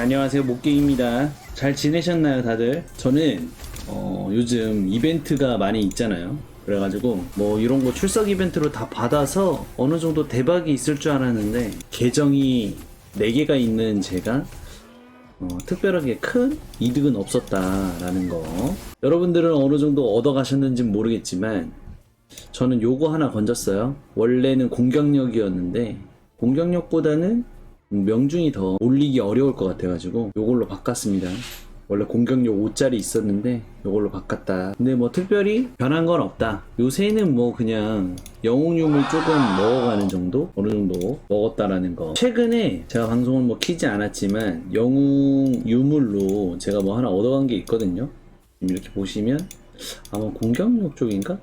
안녕하세요. 목갱입니다. 잘 지내셨나요 다들? 저는 어, 요즘 이벤트가 많이 있잖아요. 그래가지고 뭐 이런 거 출석 이벤트로 다 받아서 어느 정도 대박이 있을 줄 알았는데 계정이 4개가 있는 제가 어, 특별하게 큰 이득은 없었다라는 거. 여러분들은 어느 정도 얻어가셨는지 모르겠지만 저는 요거 하나 건졌어요. 원래는 공격력이었는데 공격력보다는 명중이 더 올리기 어려울 것 같아가지고 요걸로 바꿨습니다. 원래 공격력 5짜리 있었는데 요걸로 바꿨다. 근데 뭐 특별히 변한 건 없다. 요새는 뭐 그냥 영웅유물 조금 먹어가는 정도? 어느 정도 먹었다라는 거. 최근에 제가 방송을 뭐 키지 않았지만 영웅 유물로 제가 뭐 하나 얻어간 게 있거든요. 이렇게 보시면 아마 공격력 쪽인가?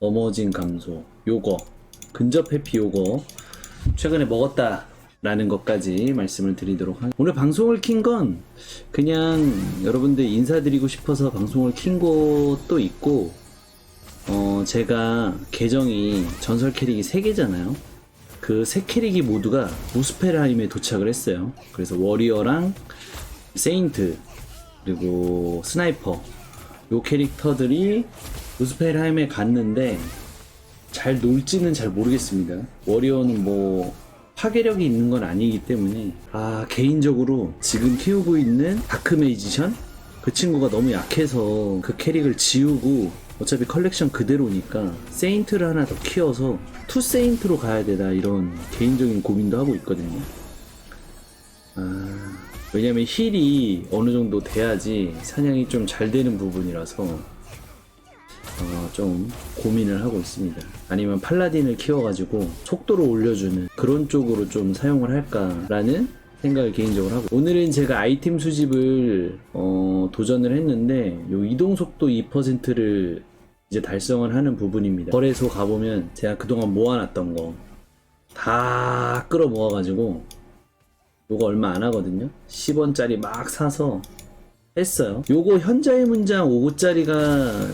넘어진 감소. 요거. 근접 회피 요거. 최근에 먹었다. 라는 것까지 말씀을 드리도록 하겠습니다. 오늘 방송을 킨 건 그냥 여러분들 인사드리고 싶어서 방송을 킨 것도 있고, 어, 제가 계정이 전설 캐릭이 3개잖아요. 그세 캐릭이 모두가 무스페라임에 도착을 했어요. 그래서 워리어랑 세인트, 그리고 스나이퍼, 요 캐릭터들이 무스페라임에 갔는데, 잘 놀지는 잘 모르겠습니다. 워리어는 뭐 파괴력이 있는 건 아니기 때문에 아 개인적으로 지금 키우고 있는 다크 메이지션 그 친구가 너무 약해서 그 캐릭을 지우고 어차피 컬렉션 그대로니까 세인트를 하나 더 키워서 투 세인트로 가야 되나 이런 개인적인 고민도 하고 있거든요. 아, 왜냐면 힐이 어느 정도 돼야지 사냥이 좀 잘 되는 부분이라서 어, 좀 고민을 하고 있습니다. 아니면 팔라딘을 키워가지고 속도를 올려주는 그런 쪽으로 좀 사용을 할까라는 생각을 개인적으로 하고 오늘은 제가 아이템 수집을 어, 도전을 했는데 요 이동 속도 2%를 이제 달성을 하는 부분입니다. 거래소 가보면 제가 그동안 모아놨던 거 다 끌어 모아가지고 요거 얼마 안 하거든요. 10원짜리 막 사서 했어요. 요거 현자의 문장 5짜리가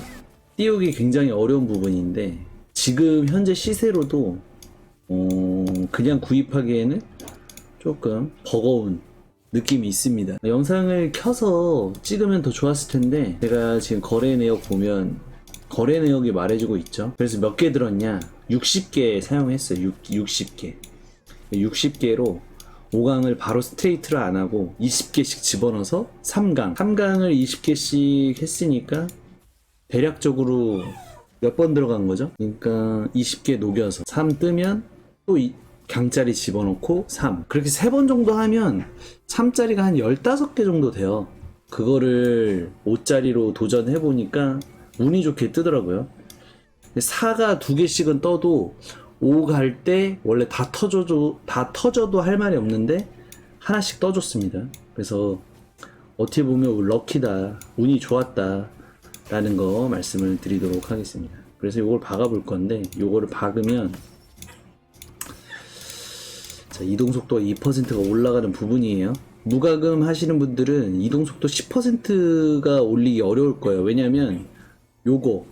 띄우기 굉장히 어려운 부분인데 지금 현재 시세로도 어, 그냥 구입하기에는 조금 버거운 느낌이 있습니다. 영상을 켜서 찍으면 더 좋았을 텐데 제가 지금 거래 내역 보면 거래 내역이 말해주고 있죠. 그래서 몇 개 들었냐? 60개 사용했어요. 6, 60개. 60개로 5강을 바로 스트레이트를 안 하고 20개씩 집어넣어서 3강. 3강을 20개씩 했으니까 대략적으로 몇 번 들어간 거죠? 그러니까 20개 녹여서 3 뜨면 또 이, 강짜리 집어넣고 3 그렇게 3번 정도 하면 3짜리가 한 15개 정도 돼요. 그거를 5짜리로 도전해 보니까 운이 좋게 뜨더라고요. 4가 두 개씩은 떠도 5 갈 때 원래 다 터져도 다 터져도 할 말이 없는데 하나씩 떠줬습니다. 그래서 어떻게 보면 럭키다 운이 좋았다 라는 거 말씀을 드리도록 하겠습니다. 그래서 이걸 박아 볼 건데, 이거를 박으면, 자, 이동 속도가 2%가 올라가는 부분이에요. 무과금 하시는 분들은 이동 속도 10%가 올리기 어려울 거예요. 왜냐면, 요거,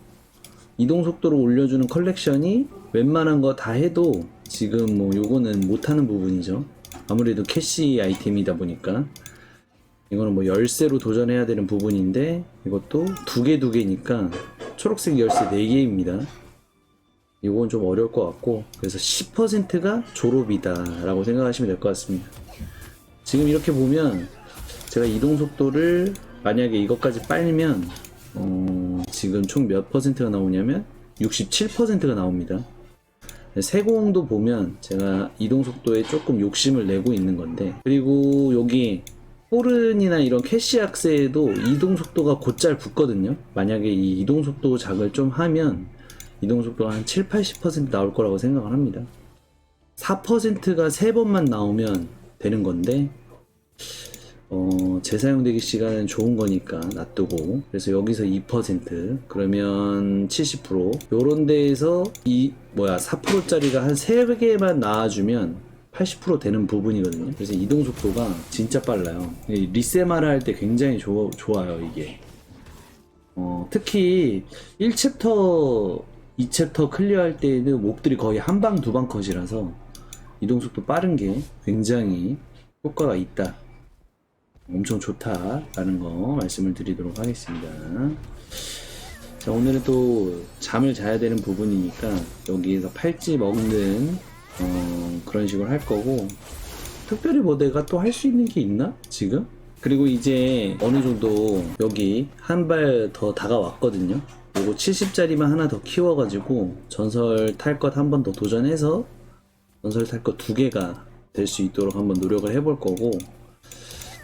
이동 속도를 올려주는 컬렉션이 웬만한 거 다 해도 지금 뭐 요거는 못하는 부분이죠. 아무래도 캐시 아이템이다 보니까. 이거는 뭐 열쇠로 도전해야 되는 부분인데 이것도 두 개 두 개니까 초록색 열쇠 네 개입니다. 이건 좀 어려울 것 같고 그래서 10%가 졸업이다 라고 생각하시면 될 것 같습니다. 지금 이렇게 보면 제가 이동 속도를 만약에 이것까지 빨면 어, 지금 총 몇 퍼센트가 나오냐면 67%가 나옵니다. 세공도 보면 제가 이동 속도에 조금 욕심을 내고 있는 건데 그리고 여기 호른이나 이런 캐시 악세에도 이동 속도가 곧잘 붙거든요. 만약에 이 이동 속도 작을 좀 하면 이동 속도가 한 7, 80% 나올 거라고 생각을 합니다. 4%가 3번만 나오면 되는 건데 어, 재사용되기 시간은 좋은 거니까 놔두고 그래서 여기서 2% 그러면 70% 요런 데에서 이 뭐야 4%짜리가 한 3개만 나와주면 80% 되는 부분이거든요. 그래서 이동 속도가 진짜 빨라요. 리세마를 할 때 굉장히 좋, 좋아요, 이게. 어, 특히 1챕터, 2챕터 클리어할 때에는 몹들이 거의 한 방, 두 방 컷이라서 이동 속도 빠른 게 굉장히 효과가 있다. 엄청 좋다라는 거 말씀을 드리도록 하겠습니다. 자, 오늘은 또 잠을 자야 되는 부분이니까 여기에서 팔찌 먹는 어, 그런 식으로 할 거고 특별히 뭐 내가 또 할 수 있는 게 있나 지금? 그리고 이제 어느 정도 여기 한 발 더 다가왔거든요. 요거 70짜리만 하나 더 키워가지고 전설 탈 것 한 번 더 도전해서 전설 탈 것 두 개가 될 수 있도록 한번 노력을 해볼 거고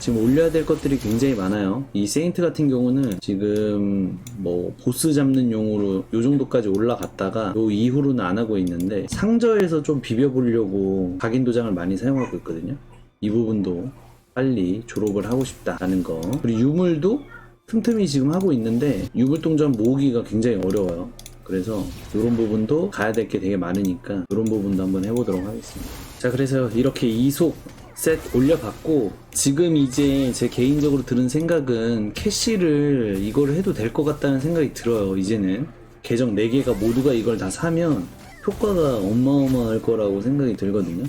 지금 올려야 될 것들이 굉장히 많아요. 이 세인트 같은 경우는 지금 뭐 보스 잡는 용으로 요 정도까지 올라갔다가 요 이후로는 안 하고 있는데 상저에서 좀 비벼보려고 각인 도장을 많이 사용하고 있거든요. 이 부분도 빨리 졸업을 하고 싶다라는 거. 그리고 유물도 틈틈이 지금 하고 있는데 유물 동전 모으기가 굉장히 어려워요. 그래서 이런 부분도 가야 될 게 되게 많으니까 이런 부분도 한번 해보도록 하겠습니다. 자, 그래서 이렇게 이속 셋 올려봤고 지금 이제 제 개인적으로 드는 생각은 캐시를 이걸 해도 될 것 같다는 생각이 들어요. 이제는 계정 4개가 모두가 이걸 다 사면 효과가 어마어마할 거라고 생각이 들거든요.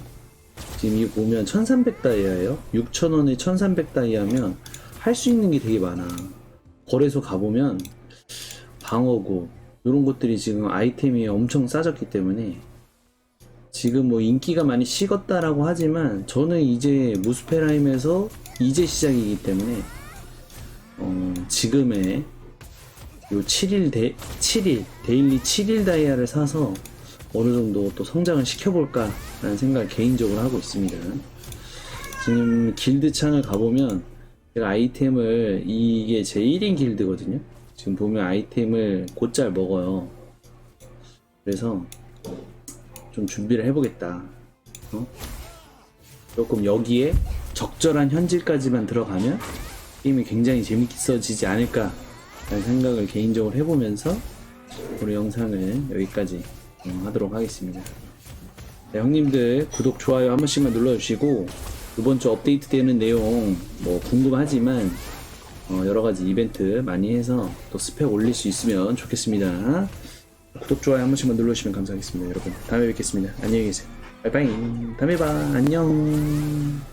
지금 이 보면 1300다이아예요. 6,000원에 1300다이아면 할 수 있는 게 되게 많아. 거래소 가보면 방어구 이런 것들이 지금 아이템이 엄청 싸졌기 때문에 지금 뭐 인기가 많이 식었다라고 하지만 저는 이제 무스페라임에서 이제 시작이기 때문에 어, 지금의 요 7일 데, 7일 데일리 7일 다이아를 사서 어느 정도 또 성장을 시켜볼까라는 생각을 개인적으로 하고 있습니다. 지금 길드 창을 가보면 제가 아이템을 이게 제 1인 길드거든요. 지금 보면 아이템을 곧잘 먹어요. 그래서 좀 준비를 해보겠다. 어? 조금 여기에 적절한 현질까지만 들어가면 게임이 굉장히 재밌어지지 않을까 라는 생각을 개인적으로 해보면서 우리 영상을 여기까지 어, 하도록 하겠습니다. 네, 형님들 구독 좋아요 한 번씩만 눌러주시고 이번 주 업데이트 되는 내용 뭐 궁금하지만 어, 여러 가지 이벤트 많이 해서 또 스펙 올릴 수 있으면 좋겠습니다. 구독 좋아요 한 번씩만 눌러주시면 감사하겠습니다, 여러분. 다음에 뵙겠습니다. 안녕히 계세요. 바이바이. 다음에 봐. 안녕.